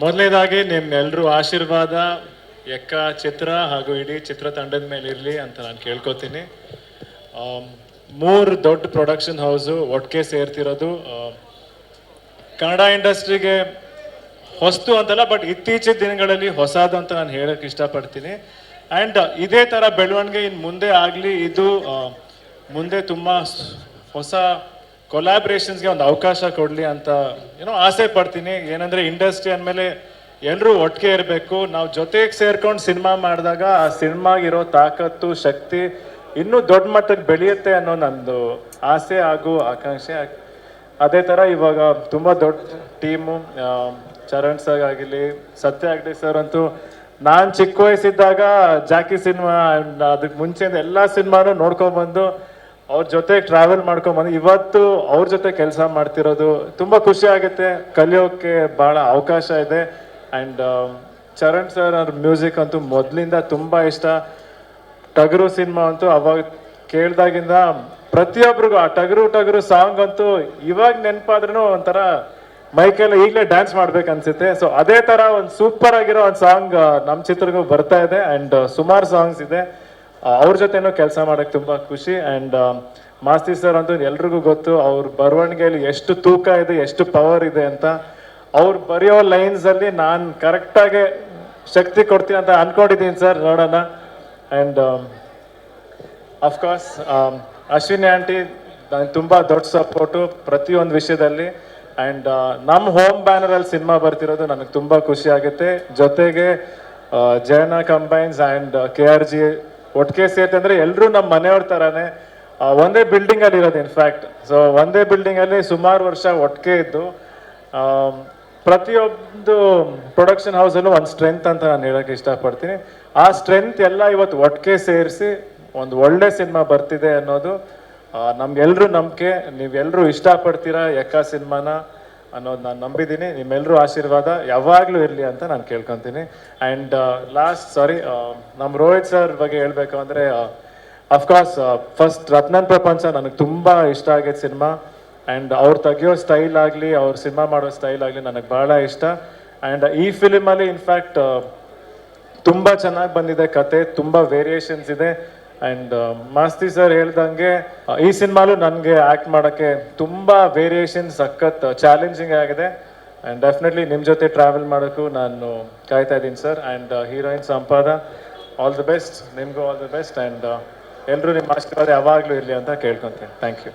ಮೊದಲನೇದಾಗಿ ನಿಮ್ಮೆಲ್ಲರೂ ಆಶೀರ್ವಾದ ಎಕ್ಕ ಚಿತ್ರ ಹಾಗೂ ಇಡೀ ಚಿತ್ರತಂಡದ ಮೇಲೆ ಇರಲಿ ಅಂತ ನಾನು ಕೇಳ್ಕೊತೀನಿ. ಮೂರು ದೊಡ್ಡ ಪ್ರೊಡಕ್ಷನ್ ಹೌಸು ಒಟ್ಟಿಗೆ ಸೇರ್ತಿರೋದು. ಕನ್ನಡ ಇಂಡಸ್ಟ್ರಿಗೆ ಹೊಸ್ತು ಅಂತಲ್ಲ ಬಟ್ ಇತ್ತೀಚಿನ ದಿನಗಳಲ್ಲಿ ಹೊಸದು ಅಂತ ನಾನು ಹೇಳಕ್ಕೆ ಇಷ್ಟಪಡ್ತೀನಿ. ಆ್ಯಂಡ್ ಇದೇ ಥರ ಬೆಳವಣಿಗೆ ಇನ್ನು ಮುಂದೆ ಆಗಲಿ, ಇದು ಮುಂದೆ ತುಂಬ ಹೊಸ ಕೊಲಾಬ್ರೇಷನ್ಸ್ಗೆ ಒಂದು ಅವಕಾಶ ಕೊಡಲಿ ಅಂತ ಏನೋ ಆಸೆ ಪಡ್ತೀನಿ. ಏನಂದರೆ ಇಂಡಸ್ಟ್ರಿ ಅಂದಮೇಲೆ ಎಲ್ಲರೂ ಒಟ್ಟಿಗೆ ಇರಬೇಕು. ನಾವು ಜೊತೆಗೆ ಸೇರ್ಕೊಂಡು ಸಿನಿಮಾ ಮಾಡಿದಾಗ ಆ ಸಿನಿಮಾಗಿರೋ ತಾಕತ್ತು, ಶಕ್ತಿ ಇನ್ನೂ ದೊಡ್ಡ ಮಟ್ಟಕ್ಕೆ ಬೆಳೆಯುತ್ತೆ ಅನ್ನೋ ನಂದು ಆಸೆ ಹಾಗೂ ಆಕಾಂಕ್ಷೆ. ಅದೇ ಥರ ಇವಾಗ ತುಂಬ ದೊಡ್ಡ ಟೀಮು ಚರಣ್ ಸರ್ ಆಗಿರಲಿ, ಸತ್ಯ ಆಗಲಿ ಸರ್ ಅಂತೂ ನಾನು ಚಿಕ್ಕ ವಯಸ್ಸಿದ್ದಾಗ ಜಾಕಿ ಸಿನಿಮಾ ಅದಕ್ಕೆ ಮುಂಚೆಯಿಂದ ಎಲ್ಲ ಸಿನಿಮಾನು ನೋಡ್ಕೊಂಬಂದು ಅವ್ರ ಜೊತೆ ಟ್ರಾವೆಲ್ ಮಾಡ್ಕೊಂಡ್ಬಂದು ಇವತ್ತು ಅವ್ರ ಜೊತೆ ಕೆಲಸ ಮಾಡ್ತಿರೋದು ತುಂಬ ಖುಷಿ ಆಗುತ್ತೆ. ಕಲಿಯೋಕ್ಕೆ ಭಾಳ ಅವಕಾಶ ಇದೆ. ಆ್ಯಂಡ್ ಚರಣ್ ಸರ್ ಅವ್ರ ಮ್ಯೂಸಿಕ್ ಅಂತೂ ಮೊದಲಿಂದ ತುಂಬ ಇಷ್ಟ. ಟಗರು ಸಿನಿಮಾ ಅಂತೂ ಅವಾಗ ಕೇಳ್ದಾಗಿಂದ ಪ್ರತಿಯೊಬ್ರಿಗೂ ಆ ಟಗರು ಟಗರು ಸಾಂಗ್ ಅಂತೂ ಇವಾಗ ನೆನಪಾದ್ರೂ ಒಂಥರ ಮೈಕೆಲ್ಲ ಈಗಲೇ ಡ್ಯಾನ್ಸ್ ಮಾಡ್ಬೇಕು ಅನ್ಸುತ್ತೆ ಸೊ ಅದೇ ತರ ಒಂದು ಸೂಪರ್ ಆಗಿರೋ ಒಂದು ಸಾಂಗ್ ನಮ್ಮ ಚಿತ್ರಗೂ ಬರ್ತಾ ಇದೆ. ಅಂಡ್ ಸುಮಾರು ಸಾಂಗ್ಸ್ ಇದೆ. ಅವ್ರ ಜೊತೆನೂ ಕೆಲಸ ಮಾಡಕ್ ತುಂಬಾ ಖುಷಿ ಅಂಡ್ ಮಾಸ್ತಿ ಸರ್ ಅಂತೂ ಎಲ್ರಿಗೂ ಗೊತ್ತು, ಅವ್ರ ಬರವಣಿಗೆಯಲ್ಲಿ ಎಷ್ಟು ತೂಕ ಇದೆ, ಎಷ್ಟು ಪವರ್ ಇದೆ ಅಂತ. ಅವ್ರು ಬರೆಯೋ ಲೈನ್ಸ್ ಅಲ್ಲಿ ನಾನು ಕರೆಕ್ಟಾಗಿ ಶಕ್ತಿ ಕೊಡ್ತೀನಿ ಅಂತ ಅನ್ಕೊಂಡಿದ್ದೀನಿ ಸರ್ ನೋಡೋಣ. ಅಂಡ್ ಅಫ್ಕೋರ್ಸ್ ಅಶ್ವಿನಿ ಆಂಟಿ ನನಗೆ ತುಂಬ ದೊಡ್ಡ ಸಪೋರ್ಟು ಪ್ರತಿಯೊಂದು ವಿಷಯದಲ್ಲಿ. ಆ್ಯಂಡ್ ನಮ್ಮ ಹೋಮ್ ಬ್ಯಾನರಲ್ಲಿ ಸಿನಿಮಾ ಬರ್ತಿರೋದು ನನಗೆ ತುಂಬ ಖುಷಿ ಆಗುತ್ತೆ. ಜೊತೆಗೆ Jayanna Combines and K R G ಒಟ್ಟಿಗೆ ಸೇರ್ತೆ ಅಂದ್ರೆ ಎಲ್ಲರೂ ನಮ್ಮ ಮನೆಯವ್ರ ಥರನೇ ಒಂದೇ ಒಂದೇ ಬಿಲ್ಡಿಂಗಲ್ಲಿ ಇರೋದು ಇನ್ಫ್ಯಾಕ್ಟ್ ಸೊ ಒಂದೇ ಬಿಲ್ಡಿಂಗಲ್ಲಿ ಸುಮಾರು ವರ್ಷ ಒಟ್ಟಿಗೆ ಇದ್ದು ಪ್ರತಿಯೊಂದು ಪ್ರೊಡಕ್ಷನ್ ಹೌಸಲ್ಲೂ ಒಂದು ಸ್ಟ್ರೆಂತ್ ಅಂತ ನಾನು ಹೇಳಕ್ ಇಷ್ಟಪಡ್ತೀನಿ. ಆ ಸ್ಟ್ರೆಂತ್ ಎಲ್ಲ ಇವತ್ತು ಒಟ್ಟಿಗೆ ಸೇರಿಸಿ ಒಂದು ಒಳ್ಳೆ ಸಿನಿಮಾ ಬರ್ತಿದೆ ಅನ್ನೋದು ನಮ್ಗೆಲ್ಲರೂ ನಂಬಿಕೆ. ನೀವೆಲ್ಲರೂ ಇಷ್ಟಪಡ್ತೀರಾ ಎಕ್ಕ ಸಿನಿಮಾನ ಅನ್ನೋದು ನಾನು ನಂಬಿದ್ದೀನಿ ನಿಮ್ಮೆಲ್ಲರೂ ಆಶೀರ್ವಾದ ಯಾವಾಗಲೂ ಇರಲಿ ಅಂತ ನಾನು ಕೇಳ್ಕೊತೀನಿ. ಆ್ಯಂಡ್ ಲಾಸ್ಟ್ ಸಾರಿ ನಮ್ಮ ರೋಹಿತ್ ಸರ್ ಬಗ್ಗೆ ಹೇಳಬೇಕು ಅಂದರೆ ಅಫ್ಕೋರ್ಸ್ ಫಸ್ಟ್ ರತ್ನನ್ ಪ್ರಪಂಚ ನನಗೆ ತುಂಬ ಇಷ್ಟ ಆಗಿದೆ ಸಿನಿಮಾ. ಆ್ಯಂಡ್ ಅವ್ರು ತೆಗೆಯೋ ಸ್ಟೈಲ್ ಆಗಲಿ, ಅವ್ರ ಸಿನಿಮಾ ಮಾಡೋ ಸ್ಟೈಲ್ ಆಗಲಿ ನನಗೆ ಭಾಳ ಇಷ್ಟ. ಆ್ಯಂಡ್ ಈ ಫಿಲಿಮಲ್ಲಿ ಇನ್ಫ್ಯಾಕ್ಟ್ ತುಂಬ ಚೆನ್ನಾಗಿ ಬಂದಿದೆ ಕತೆ, ತುಂಬ ವೇರಿಯೇಷನ್ಸ್ ಇದೆ. ಆ್ಯಂಡ್ ಮಾಸ್ತಿ ಸರ್ ಹೇಳ್ದಂಗೆ ಈ ಸಿನಿಮಾಲು ನನಗೆ ಆ್ಯಕ್ಟ್ ಮಾಡೋಕ್ಕೆ ತುಂಬ ವೇರಿಯೇಷನ್ ಸಖತ್ ಚಾಲೆಂಜಿಂಗ್ ಆಗಿದೆ. ಆ್ಯಂಡ್ ಡೆಫಿನೆಟ್ಲಿ ನಿಮ್ಮ ಜೊತೆ ಟ್ರಾವೆಲ್ ಮಾಡೋಕ್ಕೂ ನಾನು ಕಾಯ್ತಾ ಇದ್ದೀನಿ sir and heroine Sampada all the best ನಿಮಗೂ ಆಲ್ ದ ಬೆಸ್ಟ್ ಆ್ಯಂಡ್ ಎಲ್ಲರೂ ನಿಮ್ಮ ಆಶೀರ್ವಾದ ಯಾವಾಗಲೂ ಇರಲಿ ಅಂತ ಕೇಳ್ಕೊತೀನಿ. Thank you